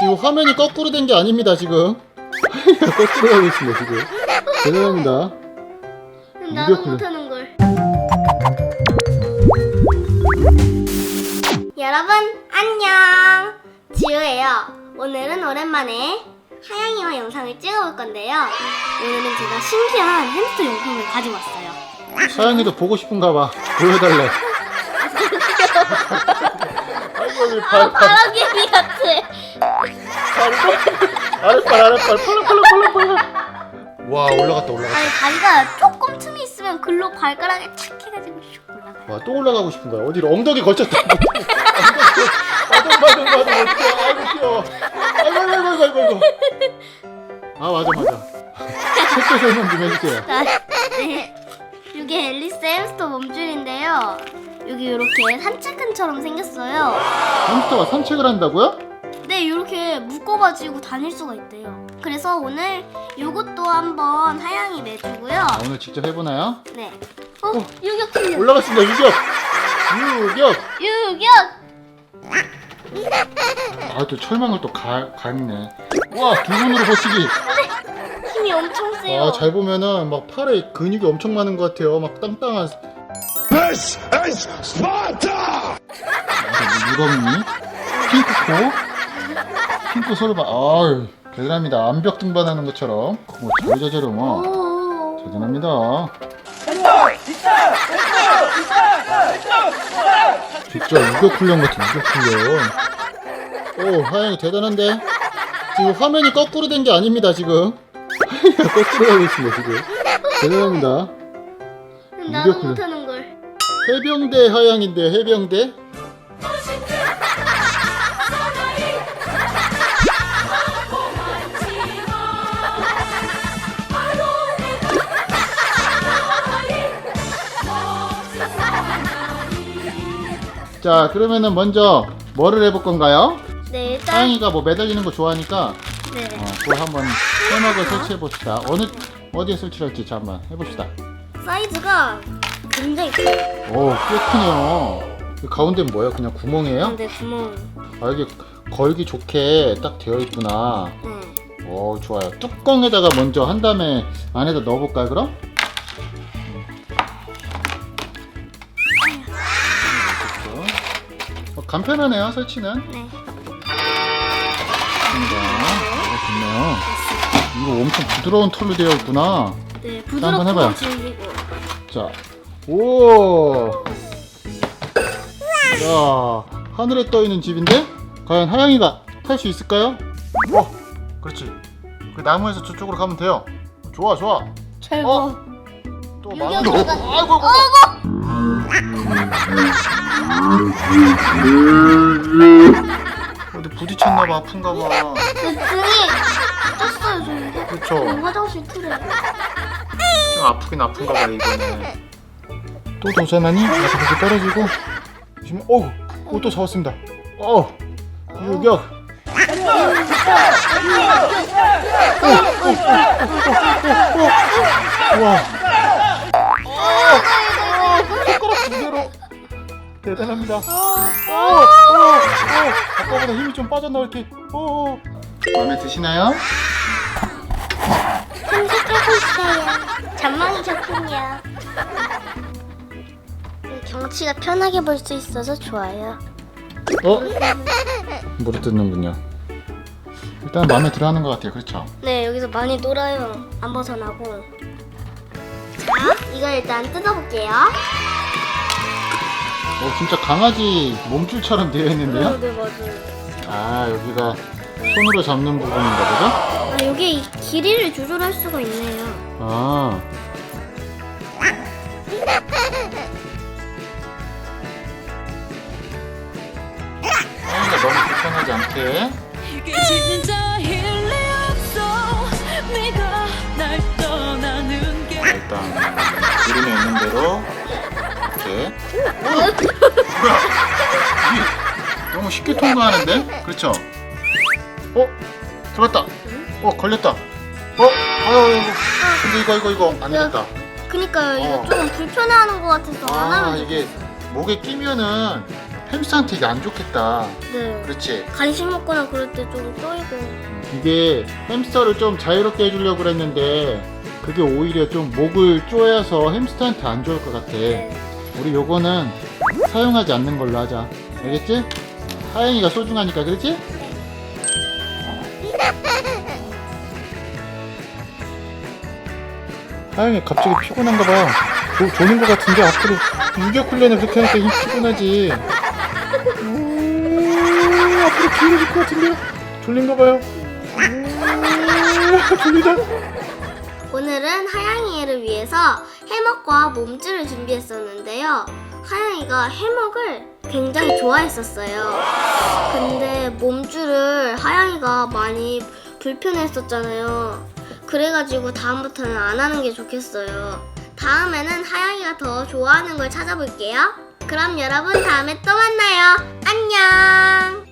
지금 화면이 거꾸로 된 게 아닙니다 지금 거꾸로 가고 있습니다 지금 대단합니다 나도 이겼구나. 못하는 걸. 여러분 안녕. 지우예요. 오늘은 오랜만에 하양이와 영상을 찍어볼 건데요. 오늘은 제가 신기한 햄스터 용품을 가지고 왔어요. 사양이도 보고 싶은가 봐 보여달래 여기 발, 발, 바라개비 같아. 아랫발 아랫발 펄럭펄럭펄럭펄럭 와 올라갔다 올라갔다. 아니 다리가 조금 틈이 있으면 글로 발가락에 착 해가지고 슉 올라가요. 와또 올라가고 싶은 거야. 어디로? 엉덩이 걸쳤다. 엉덩이 마동 마동 마동 어떡해 아이고 귀여워 아이고 아이고 아이고. 아이고 아이고 아 맞아 맞아. 색깔 설명 좀 해주세요. 자, 네. 이게 앨리스 햄스터 몸줄인데요. 여기 이렇게 산책근처럼 생겼어요. 햄스터가 산책을 한다고요? 네, 이렇게 묶어가지고 다닐 수가 있대요. 그래서 오늘 이것도 한번 하양이 매주고요. 아, 오늘 직접 해보나요? 네. 어, 유격 틀려. 올라갔습니다 유격 유격 유격. 아 또 철망을 또 가, 감네 와 두 손으로 버티기 힘이 엄청 세요. 아 잘 보면은 막 팔에 근육이 엄청 많은 것 같아요 막 땅땅한 This is Sparta! 아, 유럽니 핑크코 핑크 솔바 아유 대단합니다. 암벽 등반하는 것처럼. 뭐 자유자재로 뭐. 오. 대단합니다. 진짜 유격 훈련 같은 유격 훈련. 오 하양이 대단한데? 지금 화면이 거꾸로 된 게 아닙니다 지금. 거꾸로 가고 있습니다 지금. 대단합니다. 나도 유격 훈련. 해병대 하양인데 해병대 자 그러면은 먼저 뭐를 해볼 건가요? 네, 일단 하양이가 뭐 매달리는 거 좋아하니까 네. 어, 그걸 한번 해먹을 설치해 봅시다 어느 어디에 설치할지 자 한번 해봅시다 사이즈가 굉장히 커요. 오 꽤 크네요 이 가운데는 뭐예요? 그냥 구멍이에요? 근데 구멍. 아 여기 걸기 좋게 딱 되어 있구나 네. 오 좋아요 뚜껑에다가 먼저 한 다음에 안에다 넣어볼까요 그럼? 어, 간편하네요 설치는 네. 자, 좋네요 이거 엄청 부드러운 털로 되어 있구나 네, 한번 해봐요. 부드럽고 질기고. 자, 오. 야, 하늘에 떠 있는 집인데 과연 하양이가 탈 수 있을까요? 어, 그렇지. 그 나무에서 저쪽으로 가면 돼요. 좋아, 좋아. 잘 어? 봐. 또 망한 거. 누가- 아이고, 아이고. 어디 부딪혔나 봐, 아픈가 봐. 내 등이 떴어요, 저 이거. 그렇죠. 화장실 틀에. 좀 아프긴 아픈가 봐 이거는. 또 도전하니? 그렇게 떨어지고. 조심해. 어우, 오, 또 잡았습니다. 어, 유격. 와. 대단합니다. 아까보다 힘이 좀 빠졌나 이렇게. 오, 오. 마음에 드시나요? 탐색하고 있어요. 잔망이 작품이야. 경치가 편하게 볼 수 있어서 좋아요. 어? 물을 뜯는군요. 일단 마음에 들어 하는 것 같아요. 그렇죠? 네, 여기서 많이 놀아요. 안 벗어나고. 자, 이거 일단 뜯어볼게요. 어, 진짜 강아지 몸줄처럼 되어 있는데요? 네, 맞아요. 아, 여기가 손으로 잡는 부분인가 보죠? 아, 여기 이 길이를 조절할 수가 있네요. 아. 너무 불편하지 않게. 일단 그림에 있는 대로 이렇게. 너무 쉽게 통과하는데? 그렇죠? 어? 들어갔다. 어 걸렸다. 어? 아유, 아유, 근데 이거 이거 이거 안 됐다. 그니까요, 이거 어. 조금 불편해하는 것 같아서 안 아 하면 이게 목에 끼면은 햄스터한테 이게 안 좋겠다. 네. 그렇지? 간식 먹거나 그럴 때 좀 쪼이고. 이게 햄스터를 좀 자유롭게 해주려고 그랬는데 그게 오히려 좀 목을 쪼여서 햄스터한테 안 좋을 것 같아. 네. 우리 요거는 사용하지 않는 걸로 하자. 알겠지? 하영이가 소중하니까 그렇지? 하영이 갑자기 피곤한가 봐. 조, 조는 것 같은데 앞으로 유격 훈련을 그렇게 하니까 힘 피곤하지. 음, 앞으로 길어질 것 같은데 졸린가 봐요. 음, 졸리다. 오늘은 하양이를 위해서 해먹과 몸줄을 준비했었는데요. 하양이가 해먹을 굉장히 좋아했었어요. 근데 몸줄을 하양이가 많이 불편했었잖아요. 그래가지고 다음부터는 안 하는 게 좋겠어요. 다음에는 하양이가 더 좋아하는 걸 찾아볼게요. 그럼 여러분 다음에 또 만나요. 안녕!